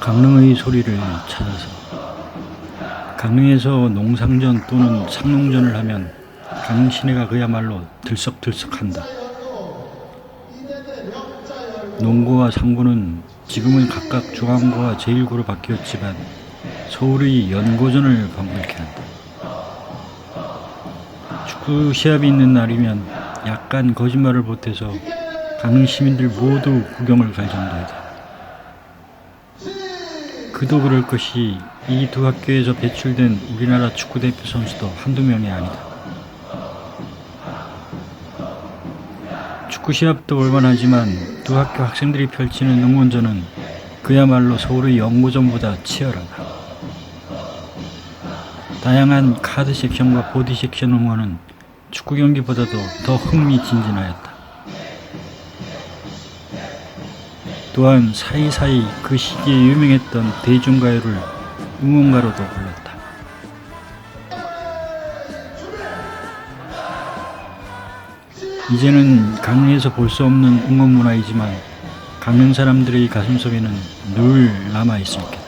강릉의 소리를 찾아서 강릉에서 농상전 또는 상농전을 하면 강릉 시내가 그야말로 들썩들썩한다. 농구와 상구는 지금은 각각 중앙고와 제1고로 바뀌었지만 서울의 연고전을 방불케 한다. 축구 시합이 있는 날이면 약간 거짓말을 보태서 강릉 시민들 모두 구경을 갈 정도이다. 그도 그럴 것이 이 두 학교에서 배출된 우리나라 축구대표 선수도 한두 명이 아니다. 구 시합도 올만하지만 두 학교 학생들이 펼치는 응원전은 그야말로 서울의 연고전보다 치열하다. 다양한 카드 섹션과 보디 섹션 응원은 축구 경기보다도 더 흥미진진하였다. 또한 사이사이 그 시기에 유명했던 대중가요를 응원가로도 불렀다. 이제는 강릉에서 볼 수 없는 응원 문화이지만 강릉 사람들의 가슴속에는 늘 남아 있을 게다.